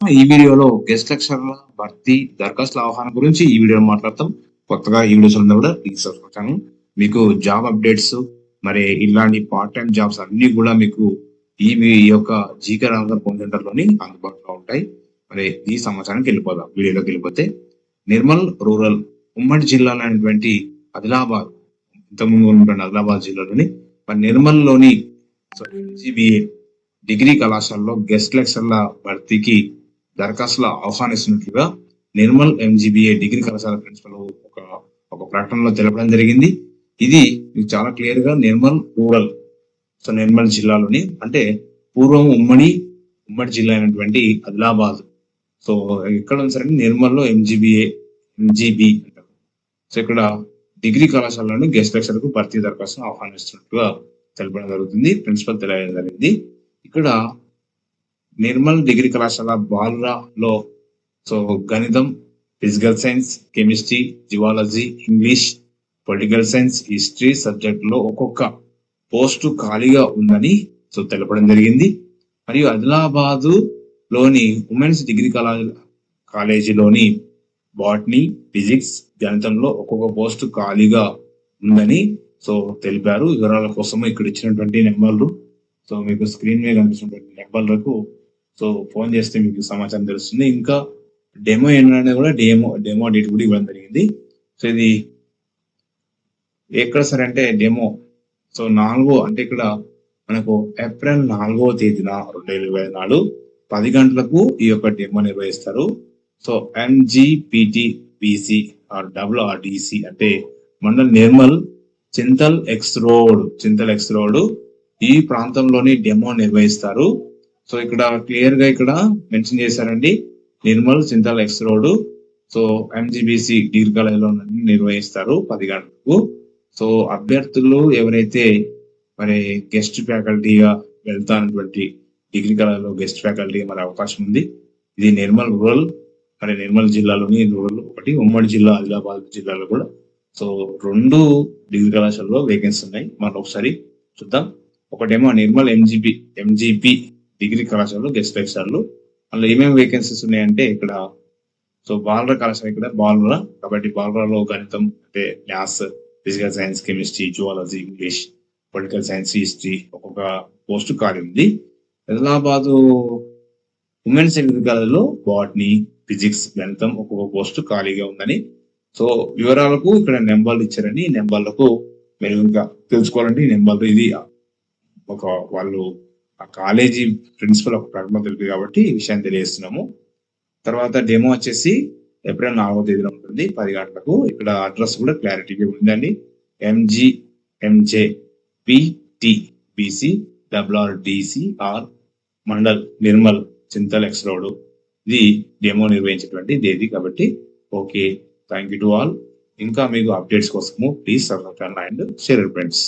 ఈ వీడియోలో గెస్ట్ లెక్చర్ల భర్తీ దరఖాస్తుల ఆహ్వానం గురించి ఈ వీడియోలో మాట్లాడతాం. కొత్తగా ఈ వీడియోస్ ఉన్న కూడా ప్లీజ్ సబ్స్క్రైబ్ మీకు జాబ్ అప్డేట్స్ మరి ఇలాంటి పార్ట్ టైం జాబ్స్ అన్ని కూడా మీకు ఈ యొక్క జీకే రామగర్ ఫోన్ సెంటర్లోని అందుబాటులో ఉంటాయి. మరి ఈ సమాచారానికి వెళ్ళిపోదాం. వీడియోలోకి వెళ్ళిపోతే నిర్మల్ రూరల్ ఉమ్మడి జిల్లాలో అయినటువంటి ఆదిలాబాద్ ఇంతకుముందు ఉన్నటువంటి ఆదిలాబాద్ జిల్లాలోని మరి నిర్మల్లోని డిగ్రీ కళాశాలలో గెస్ట్ లెక్చర్ల భర్తీకి దరఖాస్తుల ఆహ్వానిస్తున్నట్లుగా Nirmal M G B A degree కళాశాల ప్రిన్సిపల్ ఒక ఒక ప్రకటనలో తెలపడం జరిగింది. ఇది మీకు చాలా క్లియర్గా నిర్మల్ రూరల్ సో నిర్మల్ జిల్లాలోని అంటే పూర్వం ఉమ్మడి ఉమ్మడి జిల్లా అయినటువంటి ఆదిలాబాద్. సో ఎక్కడ ఉంది సరే నిర్మల్లో ఎంజీబీఏ ఎంజీబీ అంటారు. సో ఇక్కడ డిగ్రీ కళాశాలలోని గెస్ట్ లెక్చర్కు భర్తీ దరఖాస్తును ఆహ్వానిస్తున్నట్టుగా తెలపడం జరుగుతుంది. ప్రిన్సిపల్ తెలియడం జరిగింది. ఇక్కడ నిర్మల్ డిగ్రీ కళాశాల బాలురాలో. సో గణితం physical science chemistry zoology English political science history సబ్జెక్టులో ఒక్కొక్క పోస్టు ఖాళీగా ఉందని సో తెలపడం జరిగింది. మరియు ఆదిలాబాదు లోని ఉమెన్స్ డిగ్రీ కళా కాలేజీలోని బాటనీ ఫిజిక్స్ గణితంలో ఒక్కొక్క పోస్టు ఖాళీగా ఉందని సో తెలిపారు. వివరాల కోసం ఇక్కడ ఇచ్చినటువంటి నెంబర్లు. సో మీకు స్క్రీన్ మీద కనిపిస్తున్నటువంటి నెంబర్లకు సో ఫోన్ చేస్తే మీకు సమాచారం తెలుస్తుంది. ఇంకా డెమో ఏంటంటే కూడా డెమో డెమో డేట్ కూడా ఇవ్వడం జరిగింది. సో ఇది ఎక్కడ సరే అంటే డెమో? సో నాలుగో అంటే ఇక్కడ మనకు ఏప్రిల్ నాలుగో తేదీన రెండు వేల ఇరవై నాడు పది గంటలకు ఈ యొక్క డెమో నిర్వహిస్తారు. సో ఎంజిపిటిబిసి ఆర్ డబ్ల్యూఆర్డిసి అంటే mandal Nirmal Chintal X road Chintal X road ఈ ప్రాంతంలోని డెమో నిర్వహిస్తారు. సో ఇక్కడ క్లియర్గా ఇక్కడ మెన్షన్ చేశారండి. Nirmal Chintal X road so M G B C degree నిర్వహిస్తారు పది గంటలకు. సో అభ్యర్థులు ఎవరైతే మరి గెస్ట్ ఫ్యాకల్టీగా వెళ్తానటువంటి డిగ్రీ కళలో గెస్ట్ ఫ్యాకల్టీ మరి అవకాశం ఉంది. ఇది నిర్మల్ రూరల్ మరి నిర్మల్ జిల్లాలోని రూరల్ ఒకటి ఉమ్మడి జిల్లా ఆదిలాబాద్ జిల్లాలో కూడా. సో రెండు డిగ్రీ కళాశాలలో వేకెన్సీ ఉన్నాయి. మనం ఒకసారి చూద్దాం. ఒకటేమో Nirmal M G P M G P degree కళాశాలలో గెస్ట్ లెక్చర్లు అందులో ఏమేమి వేకెన్సీస్ ఉన్నాయంటే ఇక్కడ సో బాలర కళాశాల ఇక్కడ బాలర కాబట్టి బాలరాలో గణితం అంటే maths physical science chemistry zoology English political science history ఒక్కొక్క పోస్ట్ ఖాళీ ఉంది. ఆదిలాబాదు ఉమెన్స్ డిగ్రీ కాలేజీలో బాటనీ ఫిజిక్స్ గణితం ఒక్కొక్క పోస్ట్ ఖాళీగా ఉందని. సో వివరాలకు ఇక్కడ నెంబర్లు ఇచ్చారని నెంబర్లకు మెరుగుగా తెలుసుకోవాలంటే ఈ నెంబర్లు ఇది. ఒక వాళ్ళు ఆ కాలేజీ ప్రిన్సిపల్ ఒక ప్రకటన తెలిపి కాబట్టి ఈ విషయాన్ని తెలియజేస్తున్నాము. తర్వాత డెమో వచ్చేసి ఏప్రిల్ నాలుగో తేదీన ఉంటుంది. పది గంటలకు ఇక్కడ అడ్రస్ కూడా క్లారిటీగా ఉందండి. M G M J P T B C W R D C R mandal Nirmal Chintal X road. ఇది డెమో నిర్వహించేటువంటి తేదీ కాబట్టి okay. Thank you to all. ఇంకా మీకు అప్డేట్స్ కోసము please subscribe and share friends.